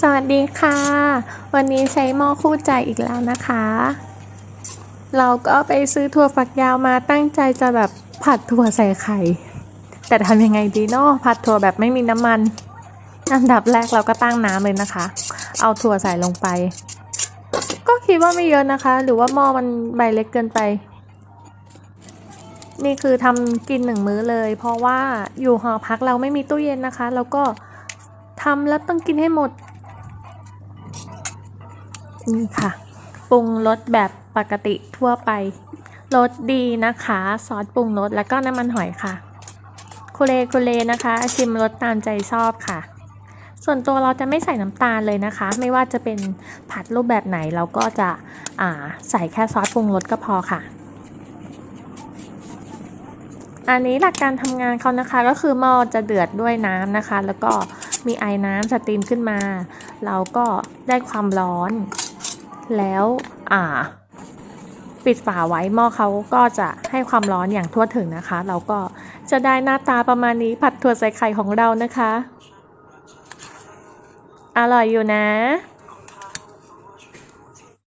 สวัสดีค่ะ วันนี้ใช้หม้อคู่ใจอีกแล้วนะคะ เราก็ไปซื้อถั่วฝักยาวมาตั้งใจจะแบบผัดถั่วใส่ไข่ แต่ทำยังไงดีเนาะผัดถั่วแบบไม่มีน้ำมัน อันดับแรกเราก็ตั้งน้ำเลยนะคะ เอาถั่วใส่ลงไป ก็คิดว่าไม่เยอะนะคะ หรือว่าหม้อมันใบเล็กเกินไป นี่คือทำกินหนึ่งมื้อเลย เพราะว่าอยู่หอพักเราไม่มีตู้เย็นนะคะ แล้วก็ทำแล้วต้องกินให้หมด นี่ค่ะ ปรุงรสแบบปกติทั่วไปรสดีนะคะ ซอสปรุงรสแล้วก็น้ำมันหอยค่ะคุเลคุเลนะคะ ชิมรสตามใจชอบค่ะ ส่วนตัวเราจะไม่ใส่น้ำตาลเลยนะคะ ไม่ว่าจะเป็นผัดรูปแบบไหนเราก็จะอ่าใส่แค่ซอสปรุงรสก็พอค่ะ อันนี้หลักการทำงานเขานะคะก็คือหม้อจะเดือดด้วยน้ำนะคะ แล้วก็มีไอ้น้ำสตรีมขึ้นมา เราก็ได้ความร้อน แล้วอ่า ปิดฝาไว้หม้อเขาก็จะให้ความร้อนอย่างทั่วถึงนะคะ เราก็จะได้หน้าตาประมาณนี้ผัดถั่วใส่ไข่ของเรานะคะ อร่อยอยู่นะ